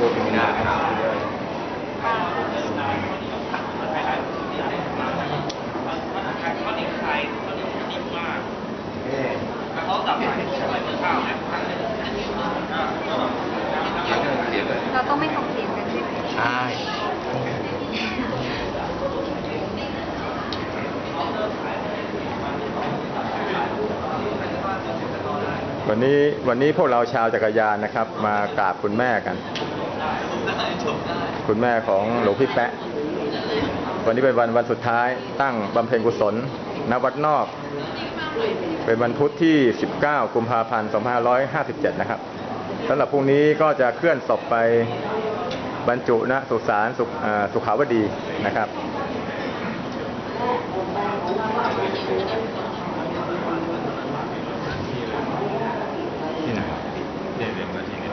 พูดถึงหน้าข่าวด้วยเราต้องไม่ส่งเสียงกันใช่ไหมใช่วันนี้วันนี้พวกเราชาวจักรยานนะครับ มากราบคุณแม่กัน คุณแม่ของหลวงพี่แปะ วันนี้เป็นวันวันสุดท้ายตั้งบำเพ็ญกุศลณวัดนอก เป็นวันพุธที่ 19 กุมภาพันธ์ 2557 นะครับสำหรับพรุ่งนี้ก็จะเคลื่อนศพไปบรรจุณสุสานสสุขาวดีนะครับ ที่ไหนเดี๋ยวเดี๋ยวมาทีนี้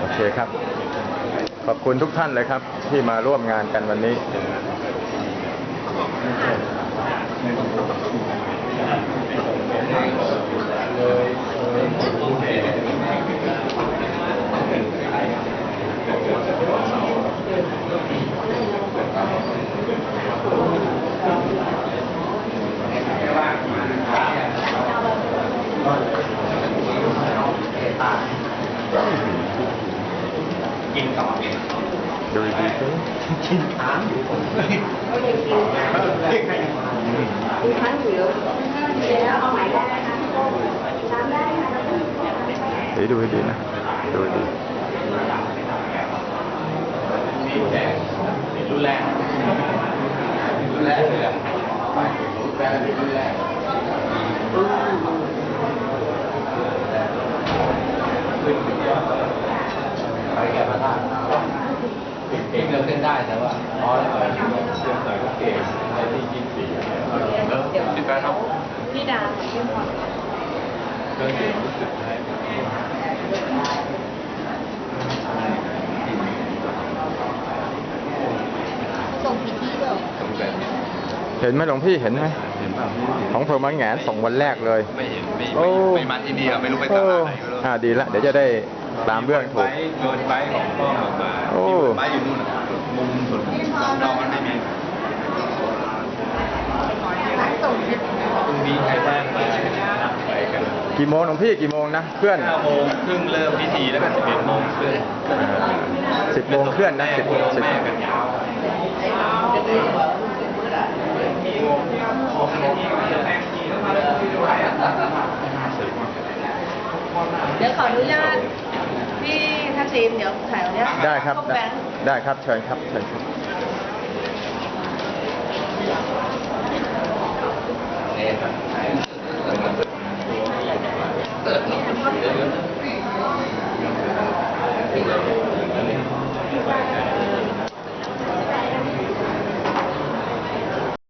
โอเคครับ ขอบคุณทุกท่านเลยครับ ที่มาร่วมงานกันวันนี้ กินต่อดูดีๆสิกินค้างอยู่ผมอีกครั้งอยู่เดี๋ยวเอาใหม่ได้นะคะตามได้ค่ะ เดี๋ยวดูให้ดีนะ ดูให้ดี รุ่นแรกรุ่นแรกเลยอะรุ่นแรกรุ่นแรกไป แก่พระธาตุเองเลือกเส้นได้แต่ว่าอ๋อแล้วเรื่องหน่อยก็เก่งในที่ยี่สิบสี่แล้วสิบแปดครับพี่ดากับพี่พรเครื่องเสียงรู้สึกให้ส่งพิธีด้วยตรงแบบนี้เห็นไหมหลวงพี่เห็นไหมเห็นป่ะของเพอร์มังแงนส่งวันแรกเลย ไม่เห็นไม่โอ้ไม่ไม่มาที่นี่อะไม่รู้ไปตลาดไหนก็รู้อ่าดีละเดี๋ยวจะได้ ตามเรื่องถูก โดนไบค์ของพ่อออกมาโอ้ไบค์อยู่นู่นน่ะมุมสุดนอกมันไม่มีส่งพิธีพรุ่งนี้ใครว่างไปไปกันกี่โมงหลวงพี่กี่โมงนะเคลื่อนเก้าโมงครึ่งเริ่มพิธีแล้วก็สิบเอ็ดโมงครึ่งสิบโมงเคลื่อนนะสิบแม่สิบ แม่กันยาวเดี๋ยวขออนุญาต พี่ทัาษิณเดี๋ยวถ่ายตรงเนี้ยได้ครับ พวได้ครับ เชิญครับ เชิญครับ Thank.